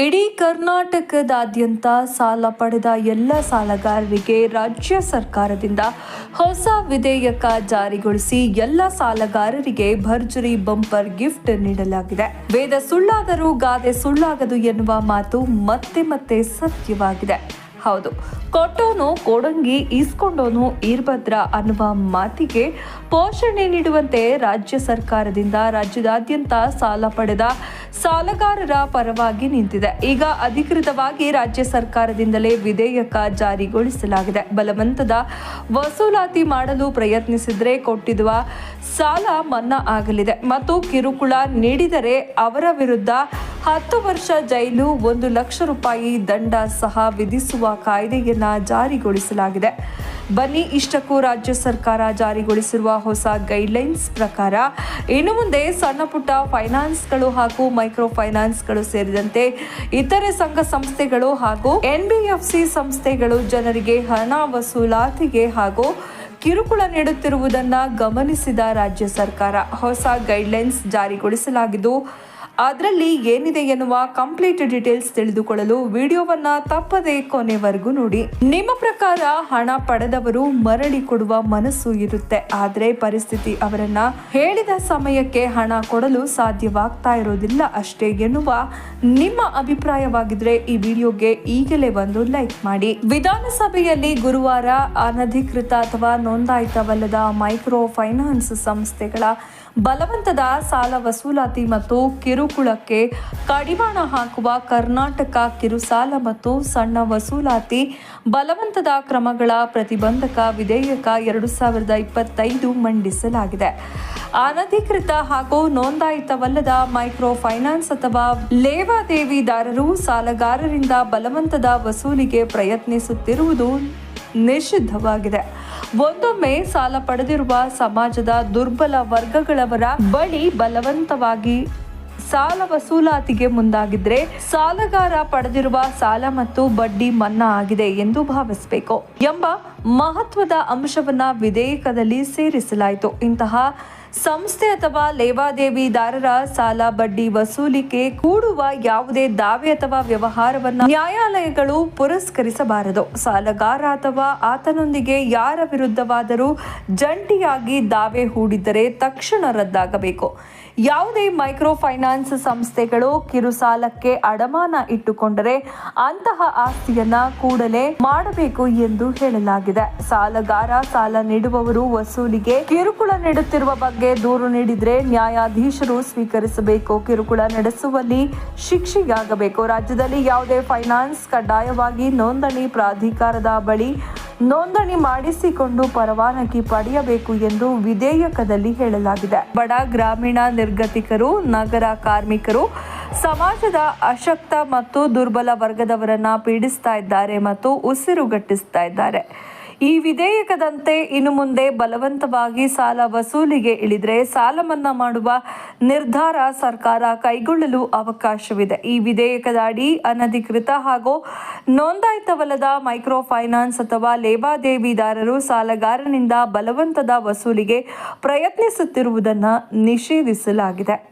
ಇಡೀ ಕರ್ನಾಟಕದಾದ್ಯಂತ ಸಾಲ ಪಡೆದ ಎಲ್ಲ ಸಾಲಗಾರರಿಗೆ ರಾಜ್ಯ ಸರ್ಕಾರದಿಂದ ಹೊಸ ವಿಧೇಯಕ ಜಾರಿಗೊಳಿಸಿ ಎಲ್ಲ ಸಾಲಗಾರರಿಗೆ ಭರ್ಜರಿ ಬಂಪರ್ ಗಿಫ್ಟ್ ನೀಡಲಾಗಿದೆ. ವೇದ ಸುಳ್ಳಾದರೂ ಗಾದೆ ಸುಳ್ಳಾಗದು ಎನ್ನುವ ಮಾತು ಮತ್ತೆ ಮತ್ತೆ ಸತ್ಯವಾಗಿದೆ. ಹೌದು, ಕೊಟ್ಟೋನು ಕೋಡಂಗಿ, ಈಸ್ಕೊಂಡೋನು ಈರ್ಭದ್ರ ಅನ್ನುವ ಮಾತಿಗೆ ಪೋಷಣೆ ನೀಡುವಂತೆ ರಾಜ್ಯ ಸರ್ಕಾರದಿಂದ ರಾಜ್ಯದಾದ್ಯಂತ ಸಾಲ ಪಡೆದ ಸಾಲಗಾರರ ಪರವಾಗಿ ನಿಂತಿದೆ. ಈಗ ಅಧಿಕೃತವಾಗಿ ರಾಜ್ಯ ಸರ್ಕಾರದಿಂದಲೇ ವಿಧೇಯಕ ಜಾರಿಗೊಳಿಸಲಾಗಿದೆ. ಬಲವಂತದ ವಸೂಲಾತಿ ಮಾಡಲು ಪ್ರಯತ್ನಿಸಿದರೆ ಕೊಟ್ಟಿರುವ ಸಾಲ ಮನ್ನಾ ಆಗಲಿದೆ. ಮತ್ತು ಕಿರುಕುಳ ನೀಡಿದರೆ ಅವರ ವಿರುದ್ಧ ಹತ್ತು ವರ್ಷ ಜೈಲು, ಒಂದು ಲಕ್ಷ ರೂಪಾಯಿ ದಂಡ ಸಹ ವಿಧಿಸುವ ಕಾಯ್ದೆಯನ್ನು ಜಾರಿಗೊಳಿಸಲಾಗಿದೆ. ಬನ್ನಿ, ಇಷ್ಟಕ್ಕೂ ರಾಜ್ಯ ಸರ್ಕಾರ ಜಾರಿಗೊಳಿಸಿರುವ ಹೊಸ ಗೈಡ್ಲೈನ್ಸ್ ಪ್ರಕಾರ ಇನ್ನು ಮುಂದೆ ಸಣ್ಣ ಪುಟ್ಟ ಫೈನಾನ್ಸ್ಗಳು ಹಾಗೂ ಮೈಕ್ರೋ ಫೈನಾನ್ಸ್ಗಳು ಸೇರಿದಂತೆ ಇತರೆ ಸಂಘ ಸಂಸ್ಥೆಗಳು ಹಾಗೂ ಎನ್ಬಿಎಫ್ಸಿ ಸಂಸ್ಥೆಗಳು ಜನರಿಗೆ ಹಣ ವಸೂಲಾತಿಗೆ ಹಾಗೂ ಕಿರುಕುಳ ನೀಡುತ್ತಿರುವುದನ್ನು ಗಮನಿಸಿದ ರಾಜ್ಯ ಸರ್ಕಾರ. ಹೊಸ ಗೈಡ್ಲೈನ್ಸ್ ಜಾರಿಗೊಳಿಸಲಾಗಿದ್ದು ಅದರಲ್ಲಿ ಏನಿದೆ ಎನ್ನುವ ಕಂಪ್ಲೀಟ್ ಡೀಟೇಲ್ಸ್ ತಿಳಿದುಕೊಳ್ಳಲು ವಿಡಿಯೋವನ್ನ ತಪ್ಪದೆ ಕೊನೆವರೆಗೂ ನೋಡಿ. ನಿಮ್ಮ ಪ್ರಕಾರ ಹಣ ಪಡೆದವರು ಮರಳಿ ಕೊಡುವ ಮನಸ್ಸು ಇರುತ್ತೆ. ಆದರೆ ಪರಿಸ್ಥಿತಿ ಅವರನ್ನ ಹೇಳಿದ ಸಮಯಕ್ಕೆ ಹಣ ಕೊಡಲು ಸಾಧ್ಯವಾಗ್ತಾ ಇರೋದಿಲ್ಲ ಅಷ್ಟೇ ಎನ್ನುವ ನಿಮ್ಮ ಅಭಿಪ್ರಾಯವಾಗಿದ್ರೆ ಈ ವಿಡಿಯೋಗೆ ಈಗಲೇ ಒಂದು ಲೈಕ್ ಮಾಡಿ. ವಿಧಾನಸಭೆಯಲ್ಲಿ ಗುರುವಾರ ಅನಧಿಕೃತ ಅಥವಾ ನೋಂದಾಯಿತವಲ್ಲದ ಮೈಕ್ರೋ ಫೈನಾನ್ಸ್ ಸಂಸ್ಥೆಗಳ ಬಲವಂತದ ಸಾಲ ವಸೂಲಾತಿ ಮತ್ತು ಕಿರುಕುಳಕ್ಕೆ ಕಡಿವಾಣ ಹಾಕುವ ಕರ್ನಾಟಕ ಕಿರುಸಾಲ ಮತ್ತು ಸಣ್ಣ ವಸೂಲಾತಿ, ಬಲವಂತದ ಕ್ರಮಗಳ ಪ್ರತಿಬಂಧಕ ವಿಧೇಯಕ ಎರಡು ಸಾವಿರದ ಇಪ್ಪತ್ತೈದು ಮಂಡಿಸಲಾಗಿದೆ. ಅನಧಿಕೃತ ಹಾಗೂ ನೋಂದಾಯಿತವಲ್ಲದ ಮೈಕ್ರೋ ಫೈನಾನ್ಸ್ ಅಥವಾ ಲೇವಾದೇವಿದಾರರು ಸಾಲಗಾರರಿಂದ ಬಲವಂತದ ವಸೂಲಿಗೆ ಪ್ರಯತ್ನಿಸುತ್ತಿರುವುದು ನಿಷಿದ್ಧವಾಗಿದೆ. ಒಂದೊಮ್ಮೆ ಸಾಲ ಪಡೆದಿರುವ ಸಮಾಜದ ದುರ್ಬಲ ವರ್ಗಗಳವರ ಬಳಿ ಬಲವಂತವಾಗಿ ಸಾಲ ವಸೂಲಾತಿಗೆ ಮುಂದಾಗಿದ್ರೆ ಸಾಲಗಾರ ಪಡೆದಿರುವ ಸಾಲ ಮತ್ತು ಬಡ್ಡಿ ಮನ್ನಾ ಆಗಿದೆ ಎಂದು ಭಾವಿಸಬೇಕು ಎಂಬ ಮಹತ್ವದ ಅಂಶವನ್ನ ವಿಧೇಯಕದಲ್ಲಿ ಸೇರಿಸಲಾಯಿತು. ಇಂತಹ ಸಂಸ್ಥೆ ಅಥವಾ ಲೇವಾದೇವಿದಾರರ ಸಾಲ, ಬಡ್ಡಿ ವಸೂಲಿಕೆ ಕೂಡುವ ಯಾವುದೇ ದಾವೆ ಅಥವಾ ವ್ಯವಹಾರವನ್ನು ನ್ಯಾಯಾಲಯಗಳು ಪುರಸ್ಕರಿಸಬಾರದು. ಸಾಲಗಾರ ಅಥವಾ ಆತನೊಂದಿಗೆ ಯಾರ ವಿರುದ್ಧವಾದರೂ ಜಂಟಿಯಾಗಿ ದಾವೆ ಹೂಡಿದ್ದರೆ ತಕ್ಷಣ ರದ್ದಾಗಬೇಕು. ಯಾವುದೇ ಮೈಕ್ರೋ ಫೈನಾನ್ಸ್ ಸಂಸ್ಥೆಗಳು ಕಿರುಸಾಲಕ್ಕೆ ಅಡಮಾನ ಇಟ್ಟುಕೊಂಡರೆ ಅಂತಹ ಆಸ್ತಿಯನ್ನ ಕೂಡಲೇ ಮಾಡಬೇಕು ಎಂದು ಹೇಳಲಾಗಿದೆ. ಸಾಲಗಾರ ಸಾಲ ನೀಡುವವರು ವಸೂಲಿಗೆ ಕಿರುಕುಳ ನೀಡುತ್ತಿರುವ ಬಗ್ಗೆ ದೂರು ನೀಡಿದರೆ ನ್ಯಾಯಾಧೀಶರು ಸ್ವೀಕರಿಸಬೇಕು. ಕಿರುಕುಳ ನಡೆಸುವಲ್ಲಿ ಶಿಕ್ಷೆಯಾಗಬೇಕು. ರಾಜ್ಯದಲ್ಲಿ ಯಾವುದೇ ಫೈನಾನ್ಸ್ ಕಡ್ಡಾಯವಾಗಿ ನೋಂದಣಿ ಪ್ರಾಧಿಕಾರದ ಬಳಿ ನೋಂದಣಿ ಮಾಡಿಸಿಕೊಂಡು ಪರವಾನಗಿ ಪಡೆಯಬೇಕು ಎಂದು ವಿಧೇಯಕದಲ್ಲಿ ಹೇಳಲಾಗಿದೆ. ಬಡ ಗ್ರಾಮೀಣ ನಿರ್ಗತಿಕರು, ನಗರ ಕಾರ್ಮಿಕರು, ಸಮಾಜದ ಅಶಕ್ತ ಮತ್ತು ದುರ್ಬಲ ವರ್ಗದವರನ್ನ ಪೀಡಿಸ್ತಾ ಇದ್ದಾರೆ ಮತ್ತು ಉಸಿರುಗಟ್ಟಿಸ್ತಾ ಇದ್ದಾರೆ. ಈ ವಿಧೇಯಕದಂತೆ ಇನ್ನು ಮುಂದೆ ಬಲವಂತವಾಗಿ ಸಾಲ ವಸೂಲಿಗೆ ಇಳಿದರೆ ಸಾಲ ಮನ್ನಾ ಮಾಡುವ ನಿರ್ಧಾರ ಸರ್ಕಾರ ಕೈಗೊಳ್ಳಲು ಅವಕಾಶವಿದೆ. ಈ ವಿಧೇಯಕದ ಅಡಿ ಅನಧಿಕೃತ ಹಾಗೂ ನೋಂದಾಯಿತವಲ್ಲದ ಮೈಕ್ರೋ ಫೈನಾನ್ಸ್ ಅಥವಾ ಲೇವಾದೇವಿದಾರರು ಸಾಲಗಾರನಿಂದ ಬಲವಂತದ ವಸೂಲಿಗೆ ಪ್ರಯತ್ನಿಸುತ್ತಿರುವುದನ್ನು ನಿಷೇಧಿಸಲಾಗಿದೆ.